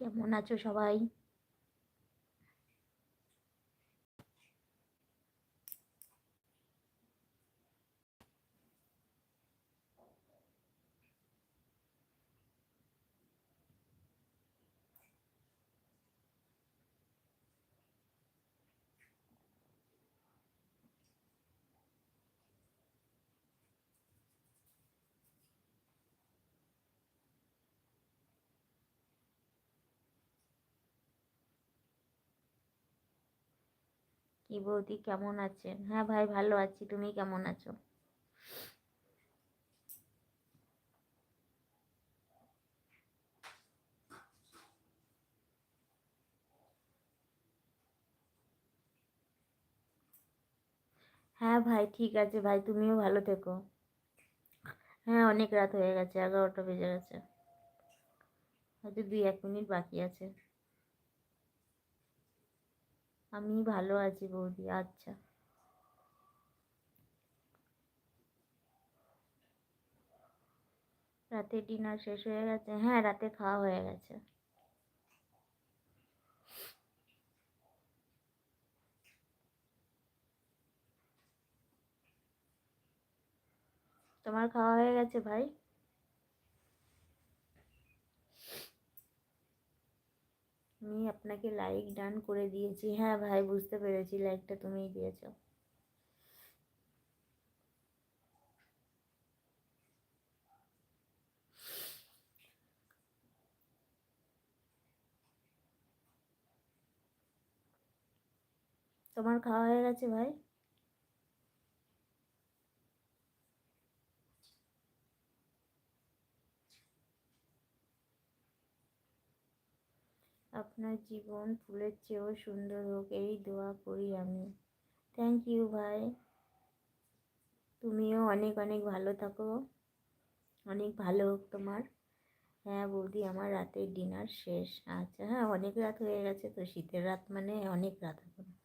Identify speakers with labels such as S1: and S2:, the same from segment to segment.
S1: কেমন আছো সবাই? কি বৌদি, কেমন আছেন? হ্যাঁ ভাই, ভালো আছি। তুমি কেমন আছো? হ্যাঁ ভাই, ঠিক আছে ভাই, তুমিও ভালো থেকো। হ্যাঁ অনেক রাত হয়ে গেছে, এগারোটা বেজে গেছে। হয়তো দুই এক মিনিট বাকি আছে। আমি ভালো আছি বৌদি আচ্ছা। রাতে ডিনার শেষ হয়ে গেছে? হ্যাঁ রাতে খাওয়া হয়ে গেছে। তোমার খাওয়া হয়ে গেছে ভাই? আমি আপনাকে লাইক ডান করে দিয়েছি। হ্যাঁ ভাই, বুঝতে পেরেছি লাইকটা তুমিই দিয়েছ। তোমার খাওয়া হয়ে গেছে ভাই? আপনার জীবন ফুলের চেয়েও সুন্দর হোক, এই দোয়া করি আমি। থ্যাংক ইউ ভাই। তুমিও অনেক অনেক ভালো থাকো। অনেক ভালো হোক তোমার। হ্যাঁ বৌদি, আমার রাতের ডিনার শেষ। আচ্ছা হ্যাঁ অনেক রাত হয়ে গেছে তো, শীতের রাত মানে অনেক রাত এখন।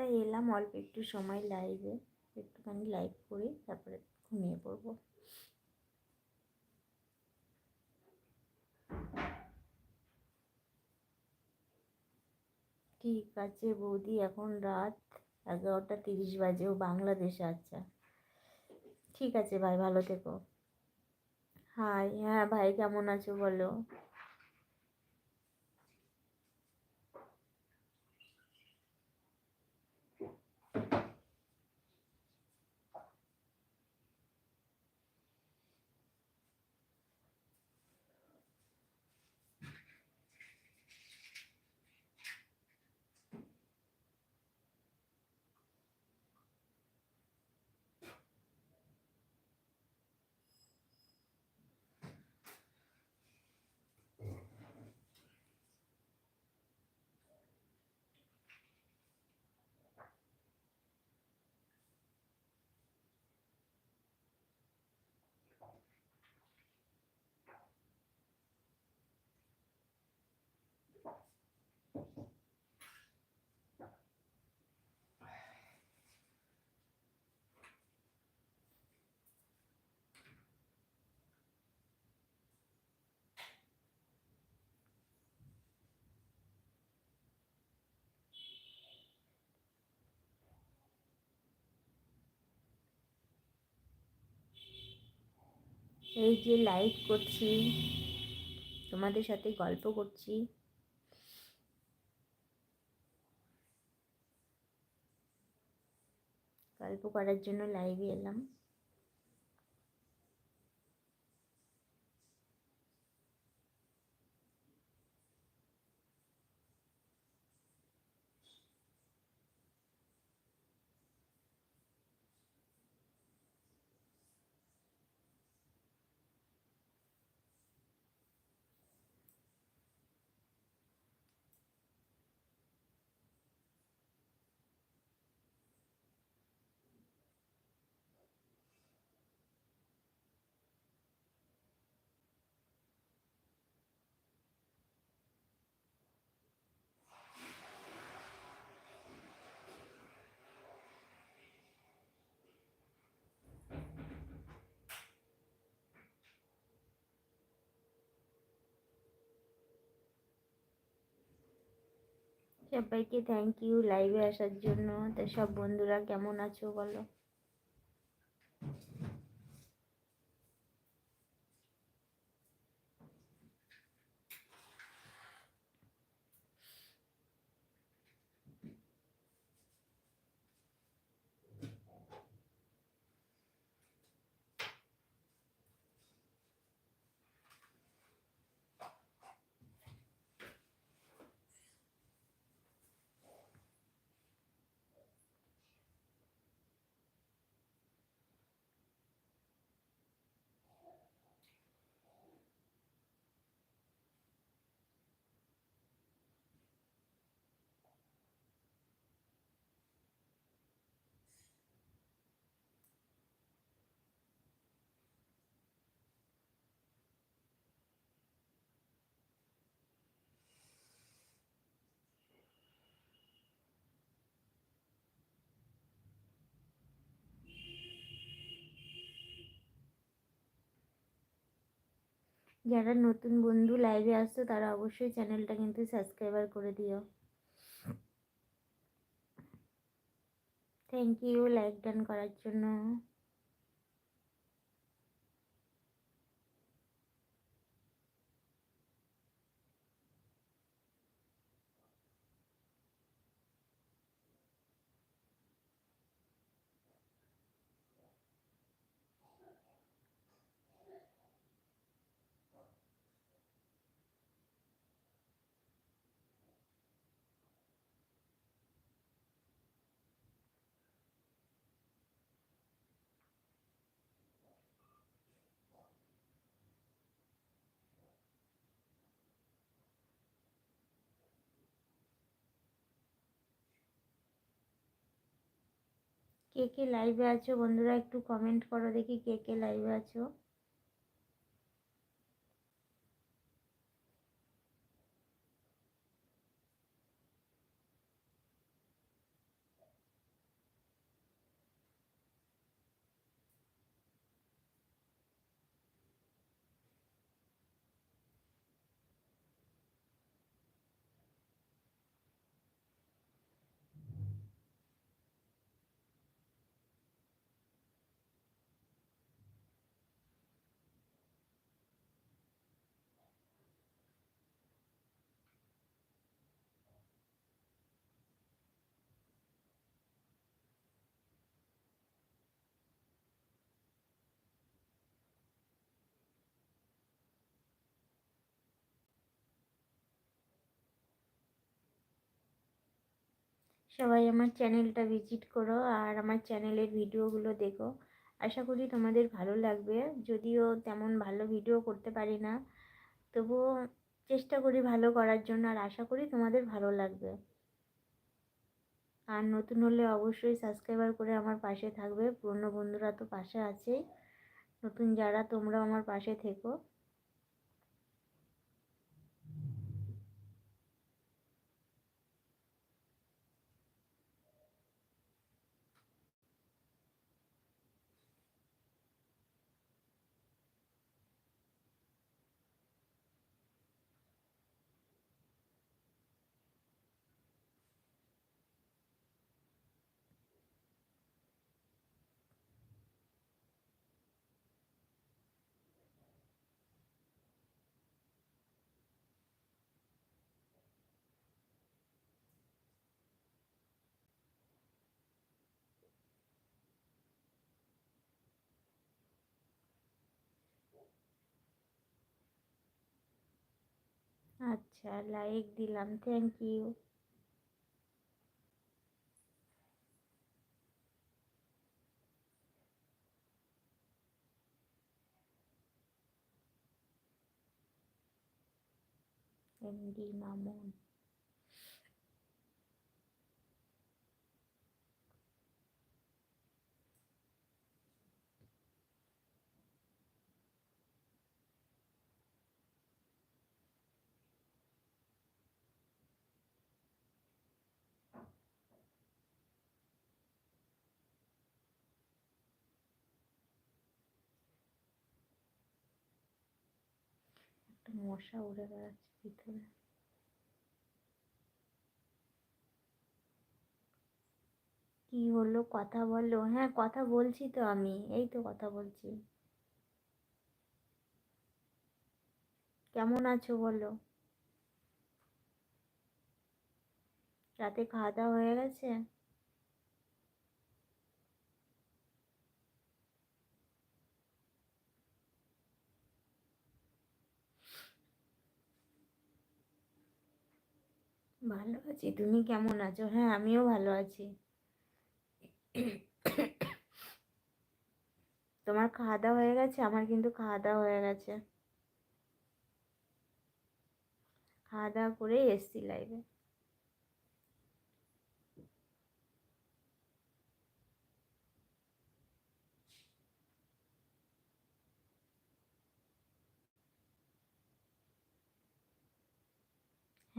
S1: তাই এলাম, অল্প একটু সময় লাইভে একটুখানি লাইভ করে তারপরে ঘুমিয়ে পড়ব। ঠিক আছে বৌদি, এখন রাত এগারোটা তিরিশ বাজে, ও বাংলাদেশে আচ্ছা ঠিক আছে ভাই, ভালো থেকো। হাই হ্যাঁ ভাই, কেমন আছো বলো? এই যে লাইভ করছি তোমাদের সাথে গল্প করছি। গল্প করার জন্য লাইভে এলাম। সবাইকে থ্যাংক ইউ লাইভে আসার জন্য। তা সব বন্ধুরা কেমন আছো বলো? যারা নতুন বন্ধু লাইভে আসছো, তারা অবশ্যই চ্যানেলটা কিন্তু সাবস্ক্রাইবার করে দিও। থ্যাংক ইউ লাইক ডান করার জন্য। কে কে লাইভে আছো? বন্ধুরা একটু কমেন্ট করো দেখি কে কে লাইভে আছো। সবাই আমার চ্যানেলটা ভিজিট করো আর আমার চ্যানেলের ভিডিওগুলো দেখো। আশা করি তোমাদের ভালো লাগবে। যদিও তেমন ভালো ভিডিও করতে পারি না, তবুও চেষ্টা করি ভালো করার জন্য আর আশা করি তোমাদের ভালো লাগবে। আর নতুন হলে অবশ্যই সাবস্ক্রাইবার করে আমার পাশে থাকবে। পুরনো বন্ধুরা তো পাশে আছেই। নতুন যারা তোমরাও আমার পাশে থেকো। আচ্ছা লাইক দিলাম থ্যাংক ইউ এমডি মামুন মশা উড়ে বেড়াচ্ছে ভিতরে। কি হলো? কথা বলল হ্যাঁ কথা বলছি তো আমি। এই তো কথা বলছি। কেমন আছো বলো? রাতে খাওয়া দাওয়া হয়ে গেছে? ভালো আছি। তুমি কেমন আছো? হ্যাঁ আমিও ভালো আছি। তোমার খাওয়া দাওয়া হয়ে গেছে? আমার কিন্তু খাওয়া দাওয়া হয়ে গেছে। খাওয়া দাওয়া করেই এসছি লাইভে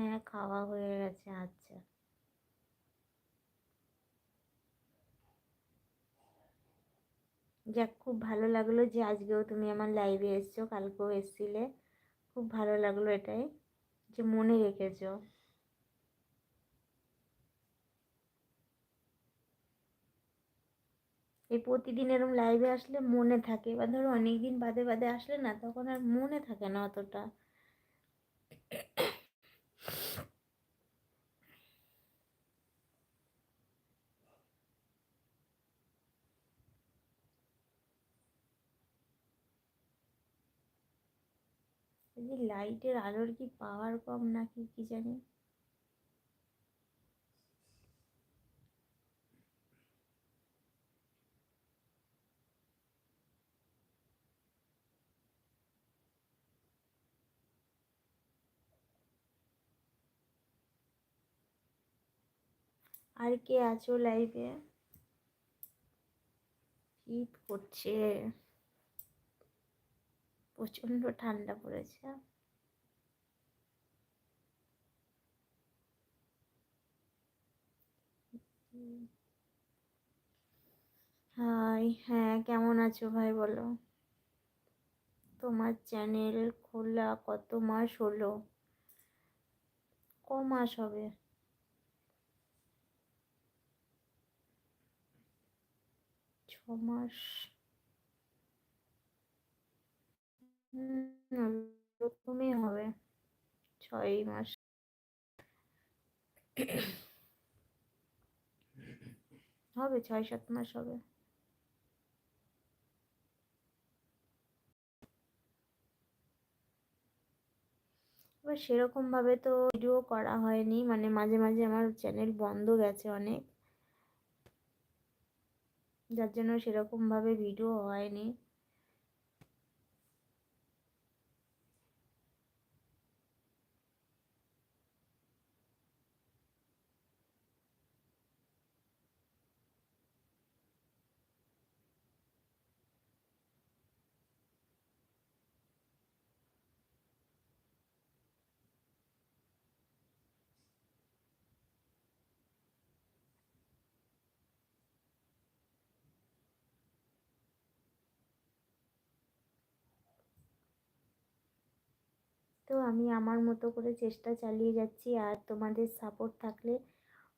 S1: হ্যাঁ খাওয়া হয়ে গেছে আচ্ছা। যাক, খুব ভালো লাগল যে আজকেও তুমি আমার লাইভে এসছো, কালকেও এসছিলে। খুব ভালো লাগল এটাই, যে মনে রেখেছো। এই প্রতিদিন এরম লাইভে আসলে মনে থাকে এবার ধরো অনেকদিন বাদে বাদে আসলে না, তখন আর মনে থাকে না অতটা। যে লাইটের আলোর কি পাওয়ার কম নাকি কি জানি? আর কে আছো লাইভে শীত করছে? প্রচণ্ড ঠান্ডা পড়েছে। হাই হ্যাঁ কেমন আছো ভাই বলো? তোমার চ্যানেল খোলা কত মাস হলো? ক মাস হবে? ছ মাস ওরকমই হবে ছয় মাস। হবে, ছয় সাত মাস হবে। এবার সেরকমভাবে তো ভিডিও করা হয়নি মানে মাঝে মাঝে আমার চ্যানেল বন্ধ গেছে অনেক। যার জন্য সেরকমভাবে ভিডিও হয়নি। তো আমি আমার মতো করে চেষ্টা চালিয়ে যাচ্ছি। আর তোমাদের সাপোর্ট থাকলে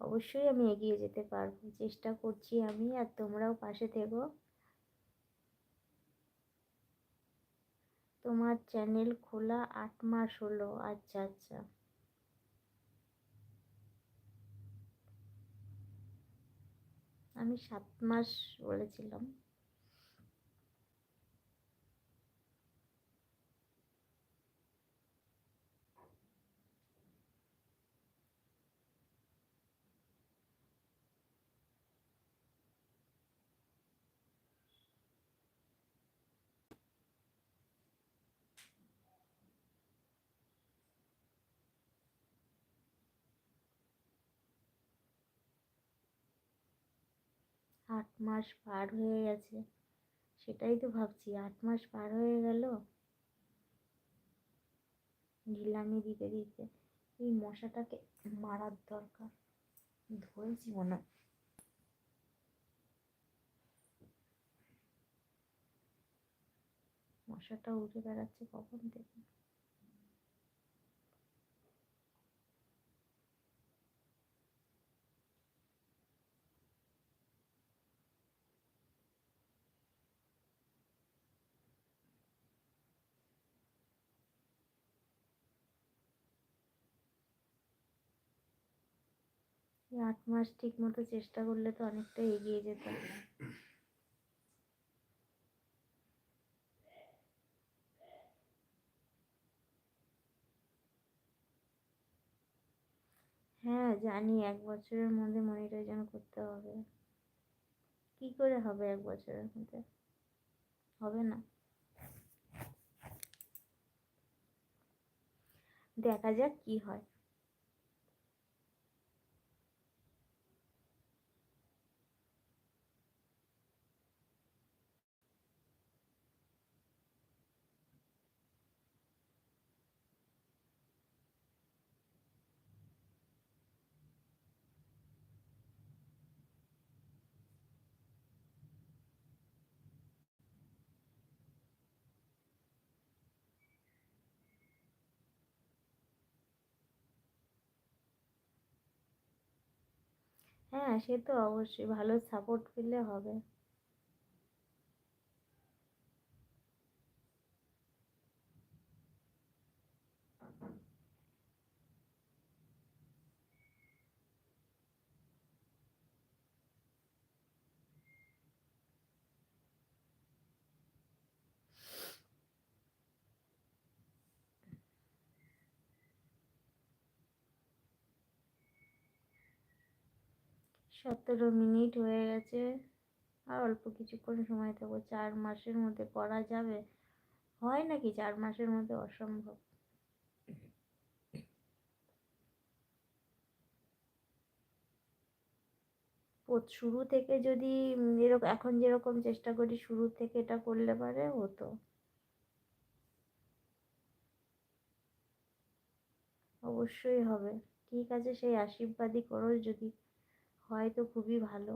S1: অবশ্যই আমি এগিয়ে যেতে পারব। চেষ্টা করছি আমি, আর তোমরাও পাশে থেকো। তোমার চ্যানেল খোলা আট মাস হলো। আচ্ছা আচ্ছা। আমি সাত মাস বলেছিলাম। আট মাস পার হয়ে গেছে। সেটাই তো ভাবছি, আট মাস পার হয়ে গেল। ঢিলামি দিতে দিতে এই মশাটাকে মারার দরকার। ধরেছি মনে মশাটা উঠে বেড়াচ্ছে কখন থেকে আট মাস ঠিক মতো চেষ্টা করলে তো অনেকটা এগিয়ে যেত হ্যাঁ জানি এক বছরের মধ্যে মনিটাইজেশন করতে হবে। কি করে হবে এক বছরের মধ্যে? হবে না। দেখা যাক কি হয়। হ্যাঁ সে তো অবশ্যই ভালো সাপোর্ট পেলে হবে। সতেরো মিনিট হয়ে গেছে। আর অল্প কিছুক্ষণ সময় থাকব, চার মাসের মধ্যে করা যাবে? হয় নাকি চার মাসের মধ্যে অসম্ভব? শুরু থেকে যদি এরকম এখন যেরকম চেষ্টা করি শুরু থেকে এটা করলে পারে, হতো। অবশ্যই হবে। ঠিক আছে, সেই আশীর্বাদই করো যদি হয় তো খুবই ভালো।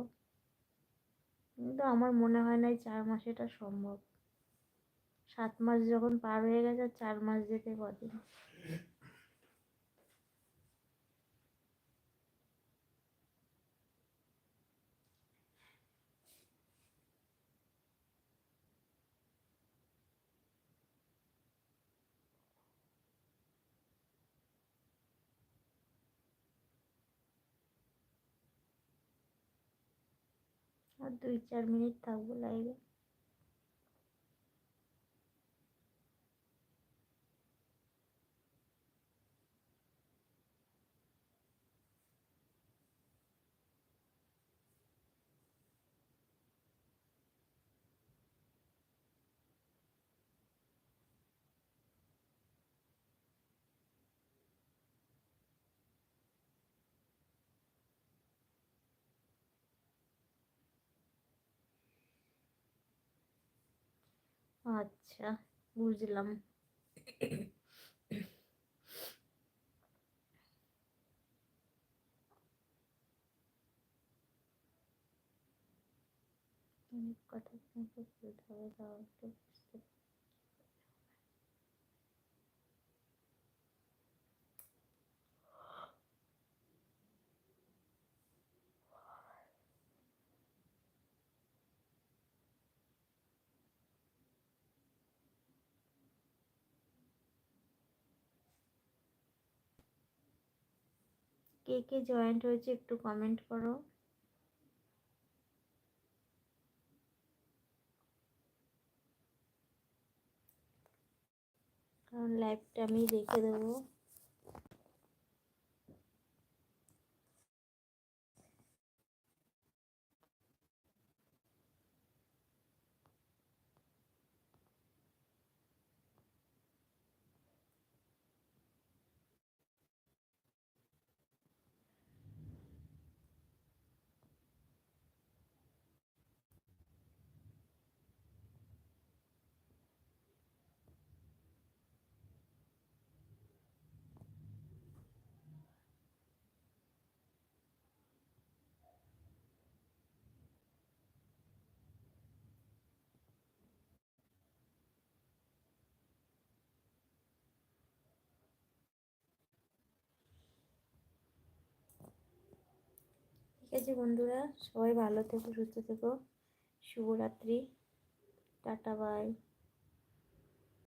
S1: কিন্তু আমার মনে হয় না এই চার মাস এটা সম্ভব। সাত মাস যখন পার হয়ে গেছে, আর চার মাস যেতে কদিন দুই চার মিনিট থাকব লাইভে আচ্ছা বুঝলাম। কথা শুনতে হবে কে কে জয়েন্ট হয়েছে একটু কমেন্ট করো। কারণ লাইভটা আমি রেখে দেবো। ঠিক আছে বন্ধুরা? সবাই ভালো থেকো সুস্থ থেকো। শুভরাত্রি। Tata bye